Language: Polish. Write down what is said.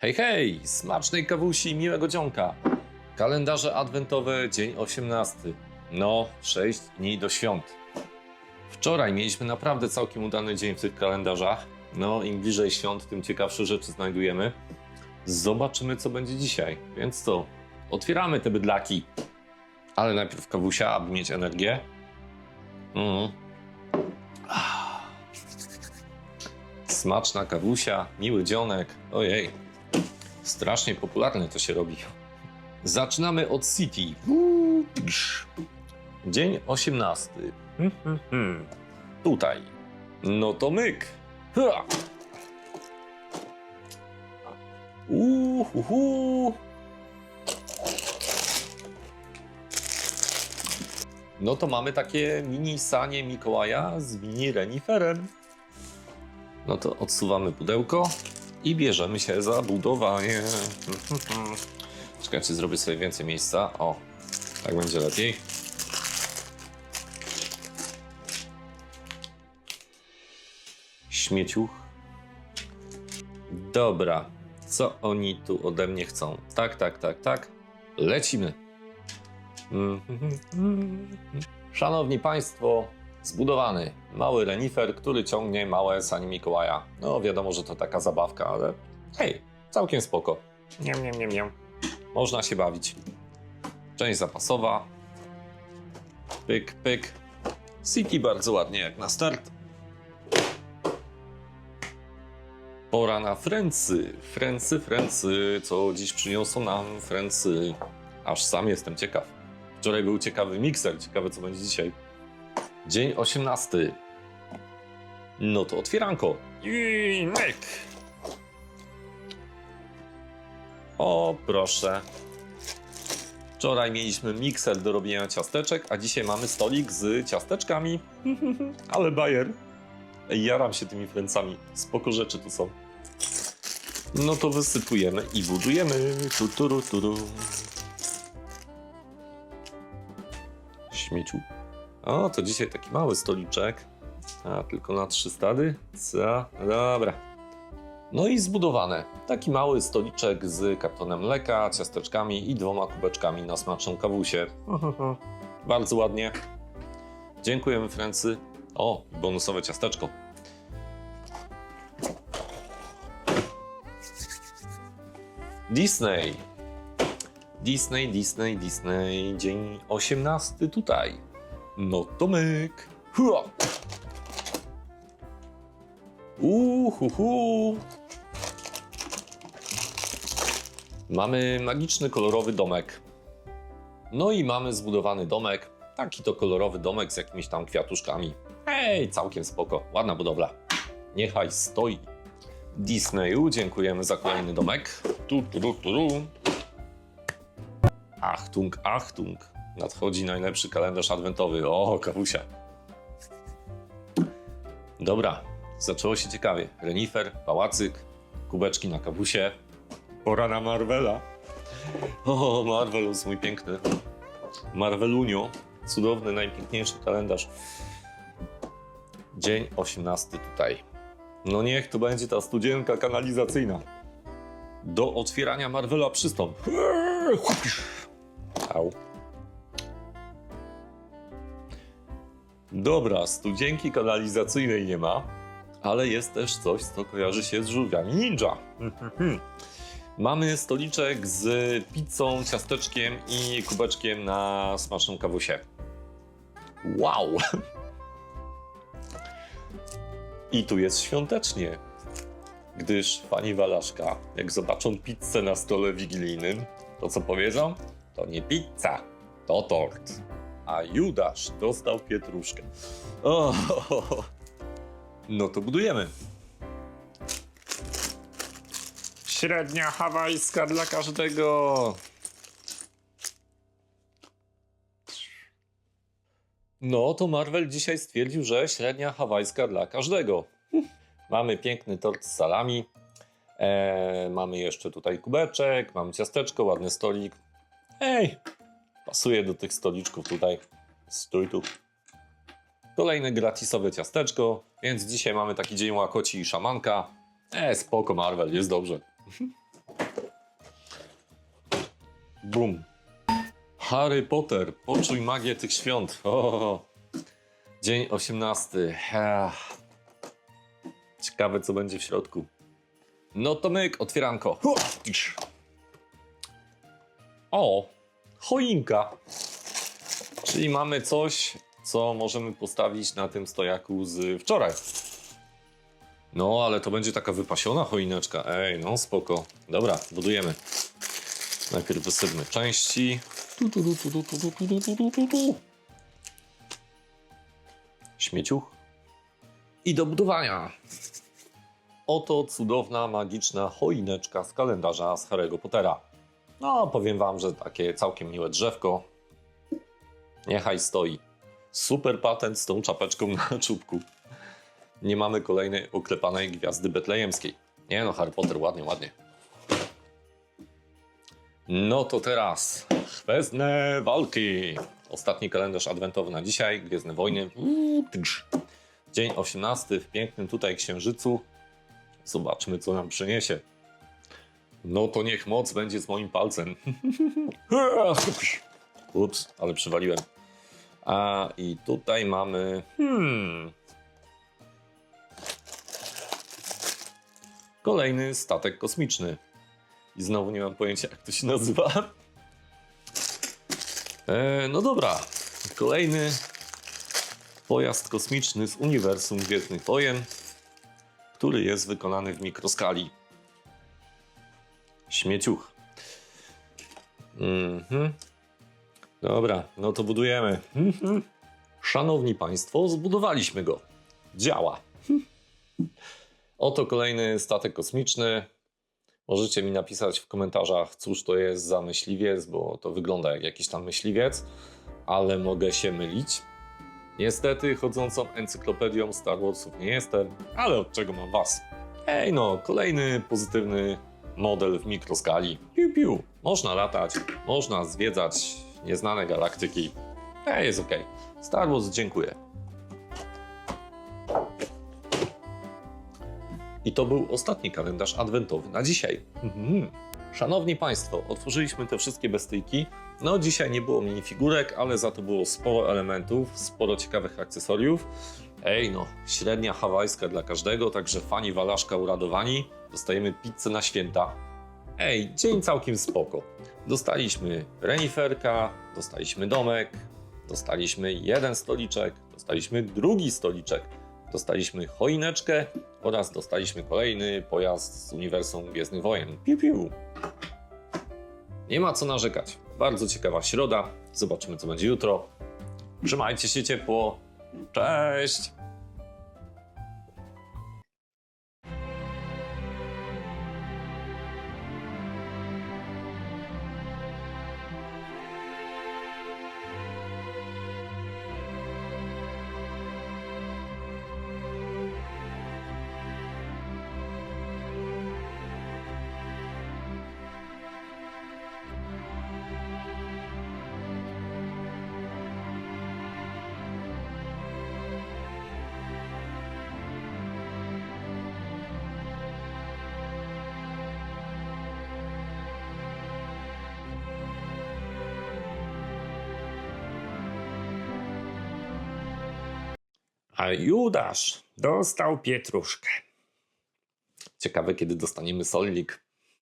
Hej, hej! Smacznej kawusi, miłego dzionka! Kalendarze adwentowe, dzień 18. No, 6 dni do świąt. Wczoraj mieliśmy naprawdę całkiem udany dzień w tych kalendarzach. No, im bliżej świąt, tym ciekawsze rzeczy znajdujemy. Zobaczymy, co będzie dzisiaj. Więc co? Otwieramy te bydlaki. Ale najpierw kawusia, aby mieć energię. Ah. Smaczna kawusia, miły dzionek. Ojej, strasznie popularne to się robi. Zaczynamy od City. Dzień 18. Hmm, hmm, hmm. Tutaj. No to myk. Uhuhu. No to mamy takie mini sanie Mikołaja z mini reniferem. No to odsuwamy pudełko i bierzemy się za budowanie. Czekajcie, zrobię sobie więcej miejsca. O, tak będzie lepiej. Śmieciuch. Dobra, co oni tu ode mnie chcą? Tak, tak, tak, tak. Lecimy. Szanowni Państwo, zbudowany mały renifer, który ciągnie małe sanie Mikołaja. No wiadomo, że to taka zabawka, ale hej, całkiem spoko. Niam, niam, niam, niam. Można się bawić. Część zapasowa. Pyk, pyk. City bardzo ładnie jak na start. Pora na Frency. Frency, Frency. Co dziś przyniosą nam Frency? Aż sam jestem ciekaw. Wczoraj był ciekawy mikser. Ciekawe, co będzie dzisiaj. Dzień 18. No to otwieranko. I myk. O, proszę. Wczoraj mieliśmy mikser do robienia ciasteczek, a dzisiaj mamy stolik z ciasteczkami. Ale bajer. Ej, Jaram się tymi fręcami. Spoko rzeczy tu są. No to wysypujemy i budujemy. Tu, turu, turu. Śmieciu. O, to dzisiaj taki mały stoliczek. A, tylko na trzy stady? Co? Dobra. No i zbudowane. Taki mały stoliczek z kartonem mleka, ciasteczkami i dwoma kubeczkami na smaczną kawusię. Bardzo ładnie. Dziękujemy, Francy. O, bonusowe ciasteczko. Disney. Disney, Disney, Disney. Dzień 18 tutaj. No to myk. Hua. Uhuhu. Mamy magiczny, kolorowy domek. No i mamy zbudowany domek. Taki to kolorowy domek z jakimiś tam kwiatuszkami. Hej, całkiem spoko. Ładna budowla. Niechaj stoi. Disneyu, dziękujemy za kolejny domek. Tu, tu, tu, tu, tu. Achtung, achtung. Nadchodzi najlepszy kalendarz adwentowy. O, kawusia. Dobra, zaczęło się ciekawie. Renifer, pałacyk, kubeczki na kawusie. Pora na Marvela. O, Marvelus, mój piękny. Marvelunio. Cudowny, najpiękniejszy kalendarz. Dzień 18 tutaj. No niech to będzie ta studzienka kanalizacyjna. Do otwierania Marvela przystąp. Au. Dobra, studzienki kanalizacyjnej nie ma, ale jest też coś, co kojarzy się z żółwiami ninja. Mamy stoliczek z pizzą, ciasteczkiem i kubeczkiem na smaczną kawusię. Wow! I tu jest świątecznie, gdyż pani Walaszka, jak zobaczą pizzę na stole wigilijnym, to co powiedzą? To nie pizza, to tort. A Judasz dostał pietruszkę. O, no to budujemy. Średnia hawajska dla każdego. No to Marvel dzisiaj stwierdził, że średnia hawajska dla każdego. Mamy piękny tort z salami. E, mamy jeszcze tutaj kubeczek, mamy ciasteczko, ładny stolik. Ej, pasuje do tych stoliczków tutaj. Stój tu. Kolejne gratisowe ciasteczko, więc dzisiaj mamy taki dzień łakoci i szamanka. E, spoko Marvel, jest dobrze. Bum. Harry Potter, poczuj magię tych świąt. O, dzień 18. Ech. Ciekawe, co będzie w środku. No to myk, otwieranko. O, choinka. Czyli mamy coś, co możemy postawić na tym stojaku z wczoraj. No, ale to będzie taka wypasiona choineczka. Ej, no spoko. Dobra, budujemy. Najpierw wysypmy części. Tu, tu, tu, tu, tu, tu, tu, tu, tu, tu. Śmieciuch. I do budowania. Oto cudowna, magiczna choineczka z kalendarza z Harry'ego Pottera. No, powiem wam, że takie całkiem miłe drzewko. Niechaj stoi. Super patent z tą czapeczką na czubku. Nie mamy kolejnej oklepanej gwiazdy betlejemskiej. Nie no, Harry Potter, ładnie, ładnie. No to teraz Gwiezdne Walki. Ostatni kalendarz adwentowy na dzisiaj, Gwiezdne Wojny. Dzień 18 w pięknym tutaj księżycu. Zobaczmy, co nam przyniesie. No to niech moc będzie z moim palcem. Ups, ale przywaliłem. A i tutaj mamy. Hmm. Kolejny statek kosmiczny. I znowu nie mam pojęcia, jak to się nazywa. E, no dobra. Kolejny pojazd kosmiczny z uniwersum Gwiezdnych Wojen, który jest wykonany w mikroskali. Śmieciuch. Mhm. Dobra, no to budujemy. Mhm. Szanowni Państwo, zbudowaliśmy go. Działa. Oto kolejny statek kosmiczny. Możecie mi napisać w komentarzach, cóż to jest za myśliwiec, bo to wygląda jak jakiś tam myśliwiec, ale mogę się mylić. Niestety, chodzącą encyklopedią Star Warsów nie jestem, ale od czego mam was? Ej no, kolejny pozytywny model w mikroskali. Piu, piu. Można latać, można zwiedzać nieznane galaktyki. Ej, jest ok. Star Wars, dziękuję. I to był ostatni kalendarz adwentowy na dzisiaj. Mhm. Szanowni Państwo, otworzyliśmy te wszystkie bestyjki. No, dzisiaj nie było minifigurek, ale za to było sporo elementów, sporo ciekawych akcesoriów. Ej, no, średnia hawajska dla każdego, także fani Walaszka uradowani. Dostajemy pizzę na święta. Ej, dzień całkiem spoko. Dostaliśmy reniferka, dostaliśmy domek, dostaliśmy jeden stoliczek, dostaliśmy drugi stoliczek, dostaliśmy choineczkę oraz dostaliśmy kolejny pojazd z uniwersum Gwiezdnych Wojen. Piu, piu. Nie ma co narzekać. Bardzo ciekawa środa. Zobaczymy, co będzie jutro. Trzymajcie się ciepło. Cześć! A Judasz dostał pietruszkę. Ciekawe, kiedy dostaniemy solnik.